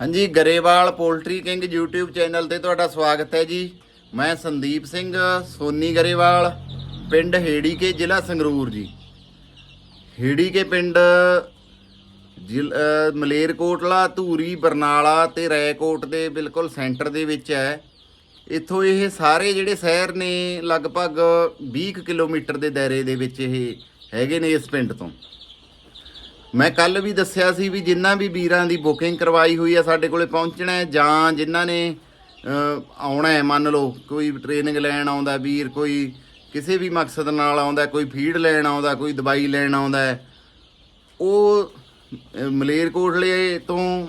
ਹਾਂਜੀ, Grewal poultry king YouTube channel ਤੇ ਤੁਹਾਡਾ ਸਵਾਗਤ ਹੈ ਜੀ। ਮੈਂ ਸੰਦੀਪ ਸਿੰਘ ਸੋਨੀ ਗਰੇਵਾਲ, ਪਿੰਡ ਹੇੜੀ ਕੇ ਜ਼ਿਲ੍ਹਾ ਸੰਗਰੂਰ ਜੀ। ਹੇੜੀ ਕੇ ਪਿੰਡ ਜ਼ਿਲ- ਮਲੇਰਕੋਟਲਾ, ਧੂਰੀ, ਬਰਨਾਲਾ ਤੇ ਰੈਕੋਟ ਦੇ ਬਿਲਕੁਲ ਸੈਂਟਰ ਦੇ ਵਿੱਚ ਹੈ। ਇੱਥੋਂ ਇਹ ਸਾਰੇ ਜਿਹੜੇ ਸ਼ਹਿਰ ਨੇ ਲਗਭਗ 20 ਕੁ ਕਿਲੋਮੀਟਰ ਦੇ ਦਾਇਰੇ ਦੇ ਵਿੱਚ ਇਹ ਹੈਗੇ ਨੇ ਇਸ ਪਿੰਡ ਤੋਂ। ਮੈਂ ਕੱਲ ਵੀ ਦੱਸਿਆ ਸੀ ਵੀ ਜਿਨ੍ਹਾਂ ਵੀ ਵੀਰਾਂ ਦੀ ਬੁਕਿੰਗ ਕਰਵਾਈ ਹੋਈ ਆ ਸਾਡੇ ਕੋਲੇ ਪਹੁੰਚਣਾ ਹੈ ਜਾਂ ਜਿਨ੍ਹਾਂ ਨੇ ਆਉਣਾ ਹੈ, ਮੰਨ ਲਓ, ਕੋਈ ਟ੍ਰੇਨਿੰਗ ਲੈਣ ਆਉਂਦਾ ਵੀਰ ਕੋਈ ਕਿਸੇ ਵੀ ਮਕਸਦ ਨਾਲ ਆਉਂਦਾ ਕੋਈ ਫੀਡ ਲੈਣ ਆਉਂਦਾ, ਕੋਈ ਦਵਾਈ ਲੈਣ ਆਉਂਦਾ ਉਹ ਮਲੇਰਕੋਟਲੇ ਤੋਂ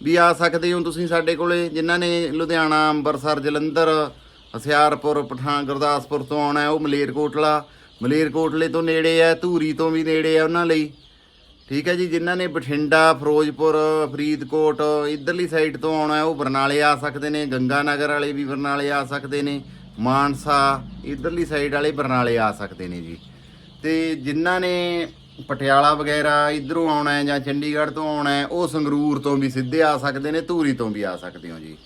ਵੀ ਆ ਸਕਦੇ ਹੋ ਤੁਸੀਂ ਸਾਡੇ ਕੋਲੇ, ਜਿਨ੍ਹਾਂ ਨੇ ਲੁਧਿਆਣਾ ਅੰਮ੍ਰਿਤਸਰ ਜਲੰਧਰ, ਹਸਿਆਰਪੁਰ, ਪਠਾਨ, ਗੁਰਦਾਸਪੁਰ ਤੋਂ ਆਉਣਾ ਉਹ ਮਲੇਰਕੋਟਲਾ, ਮਲੇਰਕੋਟਲੇ ਤੋਂ ਨੇੜੇ ਹੈ, ਧੂਰੀ ਤੋਂ ਵੀ ਨੇੜੇ ਆ ਉਹਨਾਂ ਲਈ। ਠੀਕ ਹੈ ਜੀ, ਜਿਨ੍ਹਾਂ ਨੇ ਬਠਿੰਡਾ, ਫਿਰੋਜ਼ਪੁਰ, ਫਰੀਦਕੋਟ, ਇਧਰਲੀ ਸਾਈਡ ਤੋਂ ਆਉਣਾ ਹੈ, ਉਹ ਬਰਨਾਲੇ ਆ ਸਕਦੇ ਨੇ ਗੰਗਾ ਨਗਰ ਵਾਲੇ ਵੀ ਬਰਨਾਲੇ ਆ ਸਕਦੇ ਨੇ, ਮਾਨਸਾ, ਇਧਰਲੀ ਸਾਈਡ ਵਾਲੇ ਬਰਨਾਲੇ ਆ ਸਕਦੇ ਨੇ ਜੀ। ਤੇ ਜਿਨ੍ਹਾਂ ਨੇ ਪਟਿਆਲਾ ਵਗੈਰਾ ਇਧਰੋਂ ਆਉਣਾ ਹੈ ਜਾਂ ਚੰਡੀਗੜ੍ਹ ਤੋਂ ਆਉਣਾ ਹੈ, ਉਹ ਸੰਗਰੂਰ ਤੋਂ ਵੀ ਸਿੱਧੇ ਆ ਸਕਦੇ ਨੇ, ਧੂਰੀ ਤੋਂ ਵੀ ਆ ਸਕਦੇ ਹੋ ਜੀ।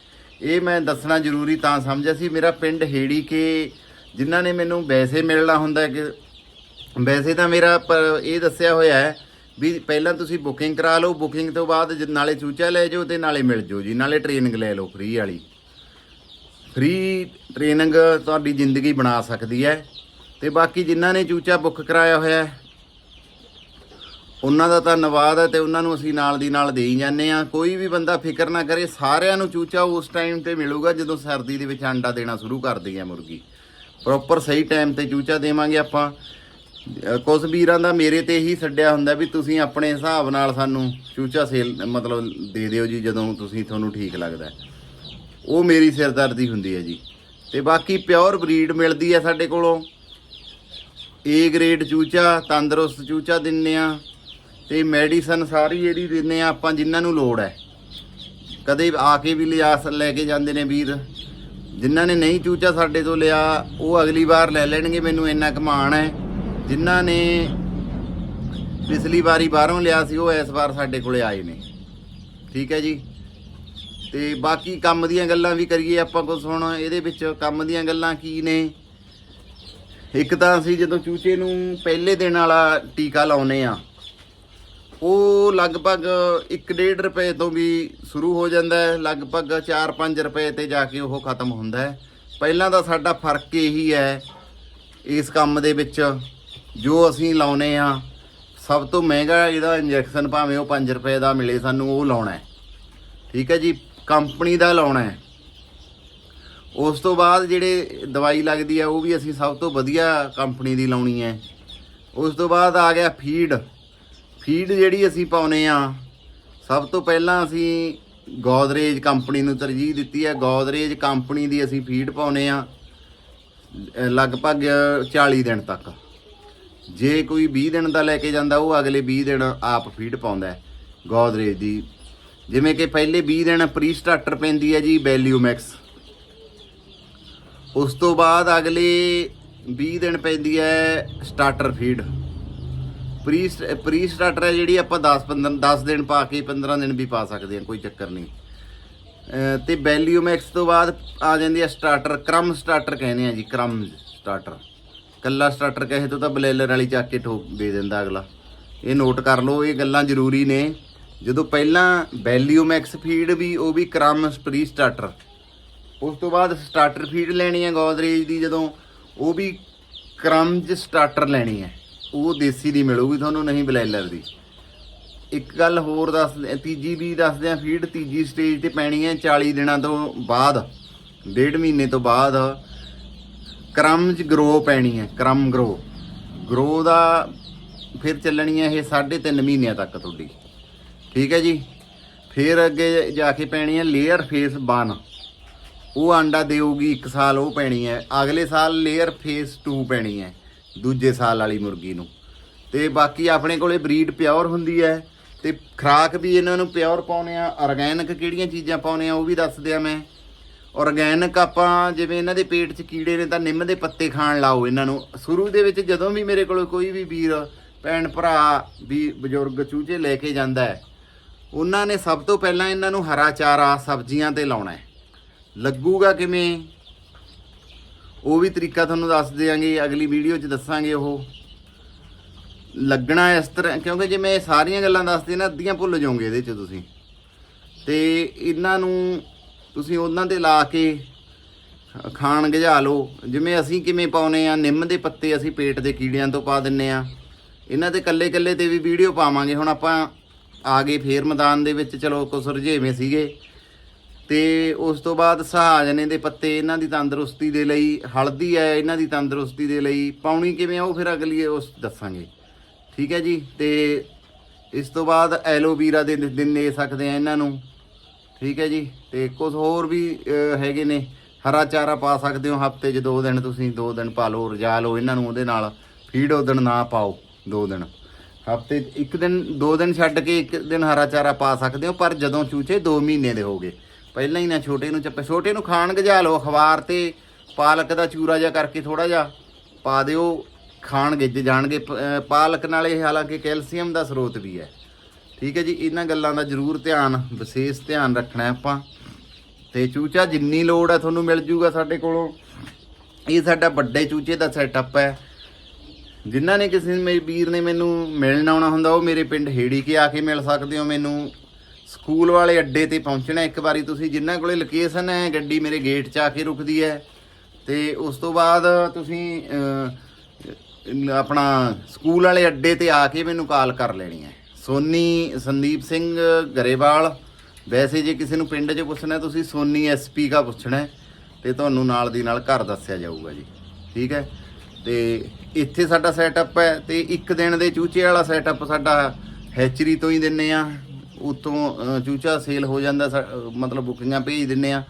ਇਹ ਮੈਂ ਦੱਸਣਾ ਜ਼ਰੂਰੀ ਤਾਂ ਸਮਝਿਆ ਸੀ, ਮੇਰਾ ਪਿੰਡ ਹੇੜੀ ਕੇ, ਜਿਨ੍ਹਾਂ ਨੇ ਮੈਨੂੰ ਵੈਸੇ ਮਿਲਣਾ ਹੁੰਦਾ ਕਿ ਵੈਸੇ ਤਾਂ ਮੇਰਾ ਪ- ਇਹ ਦੱਸਿਆ ਹੋਇਆ ਹੈ ਵੀ ਪਹਿਲਾਂ ਤੁਸੀਂ ਬੁਕਿੰਗ ਕਰਾ ਲਓ ਬੁਕਿੰਗ ਤੋਂ ਬਾਅਦ ਜ- ਨਾਲੇ ਚੂਚਾ ਲੈ ਜਾਓ ਤੇ ਨਾਲੇ ਮਿਲ ਜਾਓ ਜੀ, ਨਾਲੇ ਟ੍ਰੇਨਿੰਗ ਲੈ ਲਓ ਫ੍ਰੀ ਵਾਲੀ। ਫ੍ਰੀ ਟ੍ਰੇਨਿੰਗ ਤੁਹਾਡੀ ਜ਼ਿੰਦਗੀ ਬਣਾ ਸਕਦੀ ਹੈ। ਤੇ ਬਾਕੀ ਜਿਨ੍ਹਾਂ ਨੇ ਚੂਚਾ ਬੁੱਕ ਕਰਾਇਆ ਹੋਇਆ ਹੈ, ਉਹਨਾਂ ਦਾ ਧੰਨਵਾਦ ਹੈ ਤੇ ਉਹਨਾਂ ਨੂੰ ਅਸੀਂ ਨਾਲ ਦੀ ਨਾਲ ਦੇਈ ਜਾਂਦੇ ਆ ਕੋਈ ਵੀ ਬੰਦਾ ਫਿਕਰ ਨਾ ਕਰੇ, ਸਾਰਿਆਂ ਨੂੰ ਚੂਚਾ ਉਸ ਟਾਈਮ ਤੇ ਮਿਲੂਗਾ ਜਦੋਂ ਸਰਦੀ ਦੇ ਵਿੱਚ ਆਂਡਾ ਦੇਣਾ ਸ਼ੁਰੂ ਕਰਦੀ ਹੈ ਮੁਰਗੀ। ਪ੍ਰੋਪਰ ਸਹੀ ਟਾਈਮ ਤੇ ਚੂਚਾ ਦੇਵਾਂਗੇ ਆਪਾਂ। ਕੁਝ ਵੀਰਾਂ ਦਾ ਮੇਰੇ ਤੇ ਹੀ ਛੱਡਿਆ ਹੁੰਦਾ ਵੀ ਤੁਸੀਂ ਆਪਣੇ ਹਿਸਾਬ ਨਾਲ ਸਾਨੂੰ ਚੂਚਾ ਸੇਲ, ਮਤਲਬ ਦੇ ਦਿਓ ਜੀ ਜਦੋਂ ਤੁਸੀਂ ਤੁਹਾਨੂੰ ਠੀਕ ਲੱਗਦਾ ਉਹ ਮੇਰੀ ਸਿਰਦਰਦੀ ਹੁੰਦੀ ਹੈ ਜੀ। ਤੇ ਬਾਕੀ ਪਿਓਰ ਬਰੀਡ ਮਿਲਦੀ ਹੈ ਸਾਡੇ ਕੋਲੋਂ। ਏ ਗ੍ਰੇਡ ਚੂਚਾ, ਤੰਦਰੁਸਤ ਚੂਚਾ ਦਿੰਨੇ ਆ। ਤੇ ਮੈਡੀਸਨ ਸਾਰੀ ਜਿਹੜੀ ਦਿੰਨੇ ਆ ਆਪਾਂ ਜਿਨ੍ਹਾਂ ਨੂੰ ਲੋੜ ਹੈ। ਕਦੇ ਆ ਕੇ ਵੀ ਲਿਆ, ਲੈ ਕੇ ਜਾਂਦੇ ਨੇ ਵੀਰ। ਜਿਨ੍ਹਾਂ ਨੇ ਨਹੀਂ ਚੂਚਾ ਸਾਡੇ ਤੋਂ ਲਿਆ, ਉਹ ਅਗਲੀ ਵਾਰ ਲੈ ਲੈਣਗੇ, ਮੈਨੂੰ ਇੰਨਾ ਕਮਾਣ ਹੈ। ਜਿਨ੍ਹਾਂ ਨੇ ਪਿਛਲੀ ਵਾਰੀ ਬਾਹਰੋਂ ਲਿਆ ਸੀ, ਉਹ ਇਸ ਵਾਰ ਸਾਡੇ ਕੋਲੇ ਆਏ ਨੇ। ਠੀਕ ਹੈ ਜੀ? ਤੇ ਬਾਕੀ ਕੰਮ ਦੀਆਂ ਗੱਲਾਂ ਵੀ ਕਰੀਏ ਆਪਾਂ ਕੁਝ ਹੁਣ, ਇਹਦੇ ਵਿੱਚ ਕੰਮ ਦੀਆਂ ਗੱਲਾਂ ਕੀ ਨੇ? ਇੱਕ ਤਾਂ ਅਸੀਂ ਜਦੋਂ ਚੂਚੇ ਨੂੰ ਪਹਿਲੇ ਦਿਨ ਵਾਲਾ ਟੀਕਾ ਲਾਉਨੇ ਆ ਉਹ ਲਗਭਗ 1.5 ਰੁਪਏ ਤੋਂ ਵੀ ਸ਼ੁਰੂ ਹੋ ਜਾਂਦਾ ਹੈ। ਲਗਭਗ 4-5 ਰੁਪਏ ਤੇ ਜਾ ਕੇ ਉਹ ਖਤਮ ਹੁੰਦਾ ਹੈ। ਪਹਿਲਾਂ ਤਾਂ ਸਾਡਾ ਫ਼ਰਕ ਇਹੀ ਹੈ, ਇਸ ਕੰਮ ਦੇ ਵਿੱਚ। ਜੋ ਅਸੀਂ ਲਾਉਨੇ ਆ, ਸਭ ਤੋਂ ਮਹਿੰਗਾ ਇਹਦਾ ਇੰਜੈਕਸ਼ਨ ਭਾਵੇਂ ਉਹ 5 ਰੁਪਏ ਦਾ ਮਿਲੇ, ਸਾਨੂੰ ਉਹ ਲਾਉਣਾ ਹੈ। ਠੀਕ ਹੈ ਜੀ, ਕੰਪਨੀ ਦਾ ਲਾਉਣਾ ਹੈ। ਉਸ ਤੋਂ ਬਾਅਦ ਜਿਹੜੇ ਦਵਾਈ ਲੱਗਦੀ ਹੈ, ਉਹ ਵੀ ਅਸੀਂ ਸਭ ਤੋਂ ਵਧੀਆ ਕੰਪਨੀ ਦੀ ਲਾਉਣੀ ਹੈ। ਉਸ ਤੋਂ ਬਾਅਦ ਆ ਗਿਆ ਫੀਡ। ਫੀਡ ਜਿਹੜੀ ਅਸੀਂ ਪਾਉਨੇ ਆ, ਸਭ ਤੋਂ ਪਹਿਲਾਂ ਅਸੀਂ ਗੋਦਰੇਜ ਕੰਪਨੀ ਨੂੰ ਤਰਜੀਹ ਦਿੱਤੀ ਹੈ। ਗੋਦਰੇਜ ਕੰਪਨੀ ਦੀ ਅਸੀਂ ਫੀਡ ਪਾਉਨੇ ਆ ਲਗਭਗ 40 ਦਿਨ ਤੱਕ। ਜੇ ਕੋਈ 20 ਦਿਨ ਦਾ ਲੈ ਕੇ ਜਾਂਦਾ, ਉਹ ਅਗਲੇ 20 ਦਿਨ ਆਪ ਫੀਡ ਪਾਉਂਦਾ ਗੋਦਰੇਜ ਦੀ। ਜਿਵੇਂ ਕਿ ਪਹਿਲੇ 20 ਦਿਨ ਪ੍ਰੀ ਸਟਾਰਟਰ ਪੈਂਦੀ ਹੈ ਜੀ ਵੈਲਿਊਮੈਕਸ ਉਸ ਤੋਂ ਬਾਅਦ ਅਗਲੇ 20 ਦਿਨ ਪੈਂਦੀ ਹੈ starter feed pre pre starter ਹੈ ਜਿਹੜੀ ਆਪਾਂ 10 15 10 ਦਿਨ ਪਾ ਕੇ 15 ਦਿਨ ਵੀ ਪਾ ਸਕਦੇ ਹਾਂ, ਕੋਈ ਚੱਕਰ ਨਹੀਂ। ਅਹ ਤੇ ਵੈਲਿਊਮੈਕਸ ਤੋਂ ਬਾਅਦ ਆ ਜਾਂਦੀ ਹੈ ਸਟਾਰਟਰ ਕ੍ਰਮ ਸਟਾਰਟਰ ਕਹਿੰਦੇ ਆ ਜੀ ਕ੍ਰਮ ਸਟਾਰਟਰ ਕੱਲਾ ਸਟਾਰਟਰ ਕਹੇ ਤੋਂ ਤਾਂ ਬਲੇਲਰ ਵਾਲੀ ਚੱਕ ਕੇ ਠੋਕ ਦੇ ਦਿੰਦਾ ਅਗਲਾ। ਇਹ ਨੋਟ ਕਰ ਲਓ, ਇਹ ਗੱਲਾਂ ਜ਼ਰੂਰੀ ਨੇ। ਜਦੋਂ ਪਹਿਲਾਂ ਵੈਲਿਊਮੈਕਸ ਫੀਡ ਵੀ ਉਹ ਵੀ ਕ੍ਰਮ ਪ੍ਰੀ ਸਟਾਰਟਰ ਉਸ ਤੋਂ ਬਾਅਦ ਸਟਾਰਟਰ ਫੀਡ ਲੈਣੀ ਹੈ ਗੋਦਰੇਜ ਦੀ, ਜਦੋਂ ਉਹ ਵੀ ਕ੍ਰਮਜ ਸਟਾਰਟਰ ਲੈਣੀ ਹੈ। ਉਹ ਦੇਸੀ ਦੀ ਮਿਲੂਗੀ ਤੁਹਾਨੂੰ, ਨਹੀਂ ਬਲੈਲਰ ਦੀ। ਇੱਕ ਗੱਲ ਹੋਰ ਦੱਸ ਤੀਜੀ ਵੀ ਦੱਸਦੇ ਆ ਫੀਡ ਤੀਜੀ ਸਟੇਜ ਤੇ ਪੈਣੀ ਹੈ। 40 ਦਿਨਾਂ ਤੋਂ ਬਾਅਦ, ਡੇਢ ਮਹੀਨੇ ਤੋਂ ਬਾਅਦ ਕ੍ਰਮ 'ਚ ਗਰੋ ਪੈਣੀ ਹੈ, ਕ੍ਰਮ ਗਰੋ ਗਰੋ ਦਾ ਫਿਰ ਚੱਲਣੀ ਹੈ ਇਹ 3.5 ਮਹੀਨਿਆਂ ਤੱਕ ਤੁਹਾਡੀ। ਠੀਕ ਹੈ ਜੀ? ਫਿਰ ਅੱਗੇ ਜਾ ਕੇ ਪੈਣੀ ਹੈ ਲੇਅਰ ਫੇਸ ਬਨ ਉਹ ਆਂਡਾ ਦੇਊਗੀ 1 ਸਾਲ ਉਹ ਪੈਣੀ ਹੈ। ਅਗਲੇ ਸਾਲ ਲੇਅਰ ਫੇਸ 2 ਪੈਣੀ ਹੈ, ਦੂਜੇ ਸਾਲ ਵਾਲੀ ਮੁਰਗੀ ਨੂੰ। ਤੇ ਬਾਕੀ ਆਪਣੇ ਕੋਲੇ ਬਰੀਡ ਪਿਓਰ ਹੁੰਦੀ ਹੈ। ਤੇ ਖਰਾਕ ਵੀ ਇਹਨਾਂ ਨੂੰ ਪਿਓਰ ਪਾਉਨੇ ਆ ਆਰਗੈਨਿਕ ਕਿਹੜੀਆਂ ਚੀਜ਼ਾਂ ਪਾਉਨੇ ਆ ਉਹ ਵੀ ਦੱਸ ਦਿਆਂ ਮੈਂ। ਆਰਗੈਨਿਕ ਆਪਾਂ ਜਿਵੇਂ ਇਹਨਾਂ ਦੇ ਪੇਟ 'ਚ ਕੀੜੇ ਨੇ ਤਾਂ ਨਿੰਮ ਦੇ ਪੱਤੇ ਖਾਣ ਲਾਓ ਇਹਨਾਂ ਨੂੰ। ਸ਼ੁਰੂ ਦੇ ਵਿੱਚ ਜਦੋਂ ਵੀ ਮੇਰੇ ਕੋਲ ਕੋਈ ਵੀ ਵੀਰ, ਭੈਣ, ਭਰਾ ਵੀ ਬਜ਼ੁਰਗ ਚੂਚੇ ਲੈ ਕੇ ਜਾਂਦਾ ਹੈ, ਉਹਨਾਂ ਨੇ ਸਭ ਤੋਂ ਪਹਿਲਾਂ ਇਹਨਾਂ ਨੂੰ ਹਰਾ ਚਾਰਾ ਸਬਜ਼ੀਆਂ ਤੇ ਲਾਉਣਾ ਹੈ। ਲੱਗੂਗਾ ਕਿਵੇਂ? ਉਹ ਵੀ ਤਰੀਕਾ ਤੁਹਾਨੂੰ ਦੱਸ ਦਿਆਂਗੇ, ਅਗਲੀ ਵੀਡੀਓ 'ਚ ਦੱਸਾਂਗੇ ਉਹ। ਲੱਗਣਾ ਇਸ ਤਰ੍ਹਾਂ, ਕਿਉਂਕਿ ਜੇ ਮੈਂ ਸਾਰੀਆਂ ਗੱਲਾਂ ਦੱਸਦੀ ਨਾ, ਅੱਧੀਆਂ ਭੁੱਲ ਜਾਓਗੇ ਇਹਦੇ 'ਚ ਤੁਸੀਂ। ਤੇ ਇਹਨਾਂ ਨੂੰ ਤੁਸੀਂ ਉਹਨਾਂ ਤੇ ਲਾ ਕੇ ਖਾਣ ਗਝਾ ਲਓ। ਜਿਵੇਂ ਅਸੀਂ ਕਿਵੇਂ ਪਾਉਨੇ ਆ, ਨਿੰਮ ਦੇ ਪੱਤੇ ਅਸੀਂ ਪੇਟ ਦੇ ਕੀੜਿਆਂ ਤੋਂ ਪਾ ਦਿੰਨੇ ਆ। ਇਹਨਾਂ ਦੇ ਕੱਲੇ ਕੱਲੇ ਤੇ ਵੀ ਵੀਡੀਓ ਪਾਵਾਂਗੇ। ਹੁਣ ਆਪਾਂ ਆ ਗਏ ਫੇਰ ਮੈਦਾਨ ਦੇ ਵਿੱਚ, ਚਲੋ ਕੁਛ ਰੁਝੇਵੇਂ ਸੀਗੇ। ਤੇ ਉਸ ਤੋਂ ਬਾਅਦ ਸਹਾਜਨੇ ਦੇ ਪੱਤੇ ਇਹਨਾਂ ਦੀ ਤੰਦਰੁਸਤੀ ਦੇ ਲਈ, ਹਲਦੀ ਹੈ ਇਹਨਾਂ ਦੀ ਤੰਦਰੁਸਤੀ ਦੇ ਲਈ। ਪਾਉਣੀ ਕਿਵੇਂ ਆ ਉਹ ਫਿਰ ਅਗਲੀ ਉਸ ਦੱਸਾਂਗੇ। ਠੀਕ ਹੈ ਜੀ? ਤੇ ਇਸ ਤੋਂ ਬਾਅਦ ਐਲੋਵੀਰਾ ਦੇ ਦਿਨ ਦੇ ਸਕਦੇ ਆ ਇਹਨਾਂ ਨੂੰ। ਠੀਕ ਹੈ ਜੀ। ਤੇ ਕੁਝ ਹੋਰ ਵੀ ਹੈਗੇ ਨੇ। ਹਰਾ ਚਾਰਾ ਪਾ ਸਕਦੇ ਹੋ ਹਫ਼ਤੇ 'ਚ ਦੋ ਦਿਨ ਤੁਸੀਂ, ਦੋ ਦਿਨ ਪਾ ਲਓ, ਰਜਾ ਲਓ ਇਹਨਾਂ ਨੂੰ ਉਹਦੇ ਨਾਲ। ਫੀਡ ਉਹ ਨਾ ਪਾਓ, ਦੋ ਦਿਨ। ਹਫ਼ਤੇ ਇੱਕ ਦਿਨ, ਦੋ ਦਿਨ ਛੱਡ ਕੇ ਇੱਕ ਦਿਨ ਹਰਾ ਚਾਰਾ ਪਾ ਸਕਦੇ ਹੋ, ਪਰ ਜਦੋਂ ਚੂਚੇ 2 ਮਹੀਨੇ ਦੇ ਹੋਗੇ। ਪਹਿਲਾਂ ਹੀ ਨਾ ਛੋਟੇ ਨੂੰ ਚੱਪੇ, ਛੋਟੇ ਨੂੰ ਖਾਣ ਗਜਾ ਲਓ, ਅਖਬਾਰ ਤੇ ਪਾਲਕ ਦਾ ਚੂਰਾ ਜਿਹਾ ਕਰਕੇ ਥੋੜਾ ਜਿਹਾ ਪਾ ਦਿਓ। ਖਾਣ ਗਿੱਜ ਜਾਣਗੇ ਪਾਲਕ ਨਾਲ ਇਹ ਹਾਲਾਂਕਿ ਕੈਲਸ਼ੀਅਮ ਦਾ ਸਰੋਤ ਵੀ ਹੈ। ਠੀਕ ਹੈ ਜੀ, ਇਹਨਾਂ ਗੱਲਾਂ ਦਾ ਜ਼ਰੂਰ ਧਿਆਨ, ਵਿਸ਼ੇਸ਼ ਧਿਆਨ ਰੱਖਣਾ ਆਪਾਂ। ਤੇ ਚੂਚਾ, ਜਿੰਨੀ ਲੋੜ ਹੈ ਤੁਹਾਨੂੰ ਮਿਲ ਜੂਗਾ ਸਾਡੇ ਕੋਲੋਂ। ਇਹ ਸਾਡਾ ਵੱਡੇ ਚੂਚੇ ਦਾ ਸੈਟਅਪ ਹੈ। ਜਿਨ੍ਹਾਂ ਨੇ ਕਿਸੇ ਮੇਰੇ ਵੀਰ ਨੇ ਮੈਨੂੰ ਮਿਲਣ ਆਉਣਾ ਹੁੰਦਾ, ਉਹ ਮੇਰੇ ਪਿੰਡ ਹੇੜੀ ਕੇ ਆ ਕੇ ਮਿਲ ਸਕਦੇ ਹੋ ਮੈਨੂੰ। ਸਕੂਲ ਵਾਲੇ ਅੱਡੇ ਤੇ ਪਹੁੰਚਣਾ ਇੱਕ ਵਾਰੀ ਤੁਸੀਂ, ਜਿਨ੍ਹਾਂ ਕੋਲੇ ਲੋਕੇਸ਼ਨ ਹੈ, ਗੱਡੀ ਮੇਰੇ ਗੇਟ 'ਚ ਆ ਕੇ ਰੁਕਦੀ ਹੈ। ਤੇ ਉਸ ਤੋਂ ਬਾਅਦ ਤੁਸੀਂ ਆਪਣਾ ਸਕੂਲ ਵਾਲੇ ਅੱਡੇ ਤੇ ਆ ਕੇ ਮੈਨੂੰ ਕਾਲ ਕਰ ਲੈਣੀ ਹੈ। ਸੋਨੀ ਸੰਦੀਪ ਸਿੰਘ ਗਰੇਵਾਲ। ਵੈਸੇ ਜੇ ਕਿਸੇ ਨੂੰ ਪਿੰਡ 'ਚ ਪੁੱਛਣਾ, ਤੁਸੀਂ ਸੋਨੀ ਐਸਪੀ ਦਾ ਪੁੱਛਣਾ ਹੈ, ਤੇ ਤੁਹਾਨੂੰ ਨਾਲ ਦੀ ਨਾਲ ਘਰ ਦੱਸਿਆ ਜਾਊਗਾ ਜੀ। ਠੀਕ ਹੈ? ਤੇ ਇੱਥੇ ਸਾਡਾ ਸੈਟਅਪ ਹੈ, ਤੇ ਇੱਕ ਦਿਨ ਦੇ ਚੂਚੇ ਵਾਲਾ ਸੈਟਅਪ ਸਾਡਾ ਹੈਚਰੀ ਤੋਂ ਹੀ ਦਿੰਨੇ ਆ। ਉਤੋਂ ਚੂਚਾ ਸੇਲ ਹੋ ਜਾਂਦਾ ਸਾ- ਮਤਲਬ ਬੁਕਿੰਗਾਂ ਭੇਜ ਦਿੰਨੇ ਆ।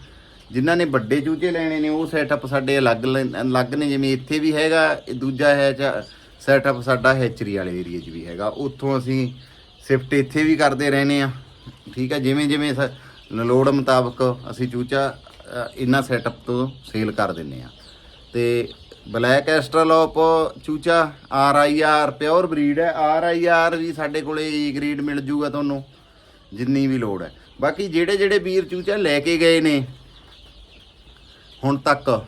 ਜਿਨ੍ਹਾਂ ਨੇ ਵੱਡੇ ਚੂਚੇ ਲੈਣੇ ਨੇ, ਉਹ ਸੈਟਅਪ ਸਾਡੇ ਅਲੱਗ ਲੈ- ਅਲੱਗ ਨੇ। ਜਿਵੇਂ ਇੱਥੇ ਵੀ ਹੈਗਾ ਦੂਜਾ ਹੈ ਸੈਟਅਪ ਸਾਡਾ ਹੈਚਰੀ ਵਾਲੇ ਏਰੀਆ 'ਚ ਵੀ ਹੈਗਾ। ਉੱਥੋਂ ਅਸੀਂ ਸ਼ਿਫਟ ਇੱਥੇ ਵੀ ਕਰਦੇ ਰਹਿੰਦੇ ਆ। ਠੀਕ ਆ ਜਿਵੇਂ ਜਿਵੇਂ ਸ- ਲੋੜ ਮੁਤਾਬਕ ਅਸੀਂ ਚੂਚਾ ਅ, ਇਹਨਾਂ ਸੈਟਅਪ ਤੋਂ ਸੇਲ ਕਰ ਦਿੰਨੇ ਆ। ਤੇ black Australorp ਚੂਚਾ R I R pure breed ਹੈ। ਆਰ ਆਈ ਆਰ ਵੀ ਸਾਡੇ ਕੋਲੇ ਈ ਗ੍ਰੇਡ ਮਿਲ ਜੂਗਾ ਤੁਹਾਨੂੰ ਜਿੰਨੀ ਵੀ ਲੋੜ ਹੈ। ਬਾਕੀ ਜਿਹੜੇ ਜਿਹੜੇ ਵੀਰ ਚੂਚਾ ਲੈ ਕੇ ਗਏ ਨੇ ਹੁਣ ਤੱਕ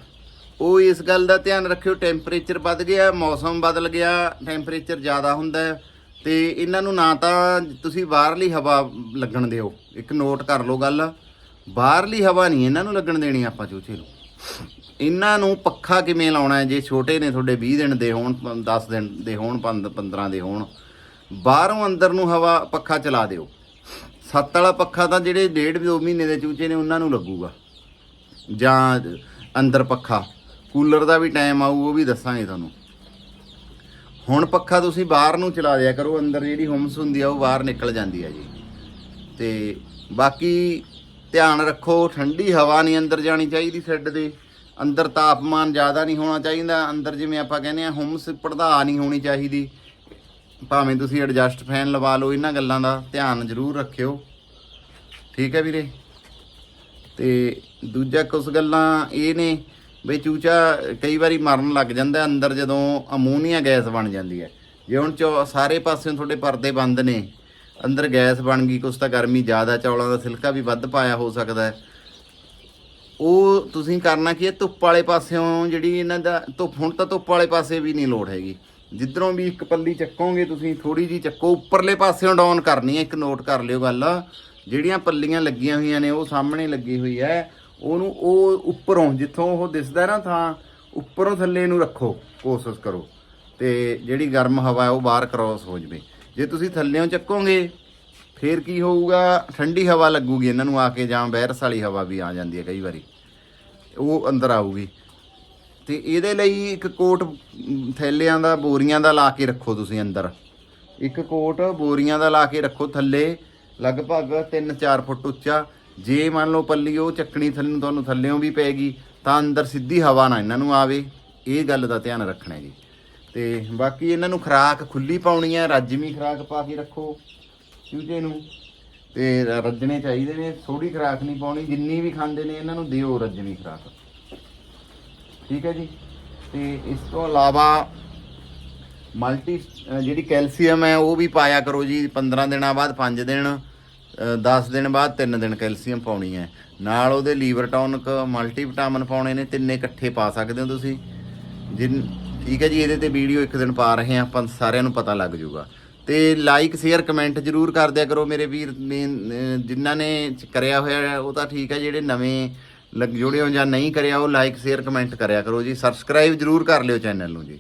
ਉਹ ਇਸ ਗੱਲ ਦਾ ਧਿਆਨ ਰੱਖਿਓ ਟੈਂਪਰੇਚਰ ਵੱਧ ਗਿਆ ਮੌਸਮ ਬਦਲ ਗਿਆ ਟੈਂਪਰੇਚਰ ਜ਼ਿਆਦਾ ਹੁੰਦਾ ਹੈ। ਤੇ ਇਹਨਾਂ ਨੂੰ ਨਾ ਤਾਂ ਤੁਸੀਂ ਬਾਹਰਲੀ ਹਵਾ ਲੱਗਣ ਦਿਓ। ਇੱਕ ਨੋਟ ਕਰ ਲਓ ਗੱਲ। ਬਾਹਰਲੀ ਹਵਾ ਨਹੀਂ ਇਹਨਾਂ ਨੂੰ ਲੱਗਣ ਦੇਣੀ ਆਪਾਂ ਚੂਚੇ ਨੂੰ। ਇਹਨਾਂ ਨੂੰ ਪੱਖਾ ਕਿਵੇਂ ਲਾਉਣਾ ਹੈ? ਜੇ ਛੋਟੇ ਨੇ ਤੁਹਾਡੇ 20 ਦਿਨ ਦੇ ਹੋਣ 10 ਦਿਨ ਦੇ ਹੋਣ 15 ਦੇ ਹੋਣ, ਬਾਹਰੋਂ ਅੰਦਰ ਨੂੰ ਹਵਾ ਪੱਖਾ ਚਲਾ ਦਿਓ। ਸੱਤ ਵਾਲਾ ਪੱਖਾ ਤਾਂ ਜਿਹੜੇ ਡੇਢ ਦੋ ਮਹੀਨੇ ਦੇ ਚੂਚੇ ਨੇ ਉਹਨਾਂ ਨੂੰ ਲੱਗੂਗਾ। ਜਾਂ ਅੰਦਰ ਪੱਖਾ। ਕੂਲਰ ਦਾ ਵੀ ਟਾਈਮ ਆਊ, ਉਹ ਵੀ ਦੱਸਾਂਗੇ ਤੁਹਾਨੂੰ। ਹੁਣ ਪੱਖਾ ਤੁਸੀਂ ਬਾਹਰ ਨੂੰ ਚਲਾ ਦਿਆ ਕਰੋ, ਅੰਦਰ ਜਿਹੜੀ ਹੁਮਸ ਹੁੰਦੀ ਆ ਉਹ ਬਾਹਰ ਨਿਕਲ ਜਾਂਦੀ ਆ ਜੀ। ਤੇ ਬਾਕੀ ਧਿਆਨ ਰੱਖੋ, ਠੰਡੀ ਹਵਾ ਨਹੀਂ ਅੰਦਰ ਜਾਣੀ ਚਾਹੀਦੀ ਸ਼ੈੱਡ ਦੇ। ਅੰਦਰ ਤਾਪਮਾਨ ਜ਼ਿਆਦਾ ਨਹੀਂ ਹੋਣਾ ਚਾਹੀਦਾ। ਅੰਦਰ ਜਿਵੇਂ ਆਪਾਂ ਕਹਿੰਦੇ ਆ, ਹੁਮਸ ਪੜਦਾ ਨਹੀਂ ਹੋਣੀ ਚਾਹੀਦੀ। ਭਾਵੇਂ ਤੁਸੀਂ ਐਡਜਸਟ ਫੈਨ ਲਵਾ ਲਓ, ਇਹਨਾਂ ਗੱਲਾਂ ਦਾ ਧਿਆਨ ਜ਼ਰੂਰ ਰੱਖਿਓ। ਠੀਕ ਹੈ ਵੀਰੇ? ਤੇ ਦੂਜਾ ਕੁਝ ਗੱਲਾਂ ਇਹ ਨੇ ਬਈ ਚੂਚਾ ਕਈ ਵਾਰੀ ਮਰਨ ਲੱਗ ਜਾਂਦਾ, ਅੰਦਰ ਜਦੋਂ ਅਮੋਨੀਆ ਗੈਸ ਬਣ ਜਾਂਦੀ ਹੈ। ਜੇ ਹੁਣ ਚੋ ਸਾਰੇ ਪਾਸਿਓਂ ਤੁਹਾਡੇ ਪਰਦੇ ਬੰਦ ਨੇ, ਅੰਦਰ ਗੈਸ ਬਣ ਗਈ, ਕੁਛ ਤਾਂ ਗਰਮੀ ਜ਼ਿਆਦਾ, ਚੌਲਾਂ ਦਾ ਸਿਲਕਾ ਵੀ ਵੱਧ ਪਾਇਆ ਹੋ ਸਕਦਾ ਹੈ। ਉਹ ਤੁਸੀਂ ਕਰਨਾ ਕੀ ਹੈ? ਧੁੱਪ ਵਾਲੇ ਪਾਸਿਓਂ ਜਿਹੜੀ ਇਹਨਾਂ ਦਾ ਧੁੱਪ, ਹੁਣ ਤਾਂ ਧੁੱਪ ਵਾਲੇ ਪਾਸੇ ਵੀ ਨਹੀਂ ਲੋੜ ਹੈਗੀ। ਜਿੱਧਰੋਂ ਵੀ ਇੱਕ ਪੱਲੀ ਚੱਕੋਗੇ, ਤੁਸੀਂ ਥੋੜੀ ਜੀ ਚੱਕੋ, ਉੱਪਰਲੇ ਪਾਸਿਓਂ ਡਾਊਨ ਕਰਨੀ ਹੈ, ਇੱਕ ਨੋਟ ਕਰ ਲਿਓ ਗੱਲ। ਜਿਹੜੀਆਂ ਪੱਲੀਆਂ ਲੱਗੀਆਂ ਹੋਈਆਂ ਨੇ, ਉਹ ਸਾਹਮਣੇ ਲੱਗੀ ਹੋਈ ਹੈ। ਉਹਨੂੰ ਉਹ ਉੱਪਰੋਂ, ਜਿੱਥੋਂ ਉਹ ਦਿਸਦਾ ਨਾ ਥਾਂ, ਉੱਪਰੋਂ ਥੱਲੇ ਨੂੰ ਰੱਖੋ, ਕੋਸ਼ਿਸ਼ ਕਰੋ। ਤੇ ਜਿਹੜੀ ਗਰਮ ਹਵਾ ਹੈ ਉਹ ਬਾਹਰ ਕ੍ਰੋਸ ਹੋ ਜਵੇ। ਜੇ ਤੁਸੀਂ ਥੱਲੇੋਂ ਚੱਕੋਗੇ, ਫੇਰ ਕੀ ਹੋਊਗਾ? ਠੰਡੀ ਹਵਾ ਲੱਗੂਗੀ ਇਹਨਾਂ ਨੂੰ ਆ ਕੇ, ਜਾਂ ਵਾਇਰਸ ਵਾਲੀ ਹਵਾ ਵੀ ਆ ਜਾਂਦੀ ਹੈ ਕਈ ਵਾਰੀ। ਉਹ ਅੰਦਰ ਆਊਗੀ। ਤੇ ਇਹਦੇ ਲਈ ਇੱਕ ਕੋਟ ਥੈਲਿਆਂ ਦਾ, ਬੋਰੀਆਂ ਦਾ ਲਾ ਕੇ ਰੱਖੋ ਤੁਸੀਂ ਅੰਦਰ। ਇੱਕ ਕੋਟ ਬੋਰੀਆਂ ਦਾ ਲਾ ਕੇ ਰੱਖੋ ਥੱਲੇ, ਲਗਭਗ 3-4 ਫੁੱਟ ਉੱਚਾ। ਜੇ ਮੰਨ ਲਓ ਪੱਲੀ ਉਹ ਚੱਕਣੀ ਥੱਲੇ ਨੂੰ ਤੁਹਾਨੂੰ ਥੱਲੇੋਂ ਵੀ ਪੈਗੀ ਤਾਂ ਅੰਦਰ ਸਿੱਧੀ ਹਵਾ ਨਾ ਇਹਨਾਂ ਨੂੰ ਆਵੇ। ਇਹ ਗੱਲ ਦਾ ਧਿਆਨ ਰੱਖਣਾ ਜੀ। ਤੇ ਬਾਕੀ ਇਹਨਾਂ ਨੂੰ ਖੁਰਾਕ ਖੁੱਲੀ ਪਾਉਣੀ ਹੈ, ਰੱਜਵੀਂ ਖੁਰਾਕ ਪਾ ਕੇ ਰੱਖੋ ਚੂਚੇ ਨੂੰ। ਤੇ ਰੱਜਣੇ ਚਾਹੀਦੇ ਨੇ ਥੋੜੀ ਖੁਰਾਕ ਨਹੀਂ ਪਾਉਣੀ, ਜਿੰਨੀ ਵੀ ਖਾਂਦੇ ਨੇ ਇਹਨਾਂ ਨੂੰ ਦਿਓ ਰੱਜਵੀਂ ਖੁਰਾਕ। ਠੀਕ ਹੈ ਜੀ? ਤੇ ਇਸ ਤੋਂ ਇਲਾਵਾ ਮਲਟੀ ਜਿਹੜੀ ਕੈਲਸ਼ੀਅਮ ਹੈ ਉਹ ਵੀ ਪਾਇਆ ਕਰੋ ਜੀ 15 ਦਿਨਾਂ ਬਾਅਦ 5 ਦਿਨ। 10 ਦਿਨ ਬਾਅਦ 3 ਦਿਨ ਕੈਲਸ਼ੀਅਮ ਪਾਉਣੀ ਹੈ। ਨਾਲ ਉਹਦੇ ਲੀਵਰ ਟੌਨਿਕ ਮਲਟੀ ਪਾਉਣੇ ਨੇ ਤਿੰਨੇ ਇਕੱਠੇ ਪਾ ਸਕਦੇ ਹੋ ਤੁਸੀਂ। ਜਿਨ ਠੀਕ ਹੈ ਜੀ ਇਹਦੇ ਤੇ ਵੀਡੀਓ ਇੱਕ ਦਿਨ ਪਾ ਰਹੇ ਹਾਂ ਆਪਾਂ ਸਾਰਿਆਂ ਨੂੰ ਪਤਾ ਲੱਗ ਜਾਊਗਾ। ਤੇ ਲਾਈਕ ਸ਼ੇਅਰ ਕਮੈਂਟ ਜਰੂਰ ਕਰ ਦਿਆ ਕਰੋ ਮੇਰੇ ਵੀਰ ਮੇਨ, ਜਿਨ੍ਹਾਂ ਨੇ ਕਰਿਆ ਹੋਇਆ ਉਹ ਤਾਂ ਠੀਕ ਹੈ ਜਿਹੜੇ ਨਵੇਂ ਲੱਗ ਜੁੜੇ ਹੋ ਜਾਂ ਨਹੀਂ ਕਰਿਆ ਉਹ ਲਾਈਕ ਸ਼ੇਅਰ ਕਮੈਂਟ ਕਰਿਆ ਕਰੋ ਜੀ। ਸਬਸਕ੍ਰਾਈਬ ਜਰੂਰ ਕਰ ਲਿਓ ਚੈਨਲ ਨੂੰ ਜੀ।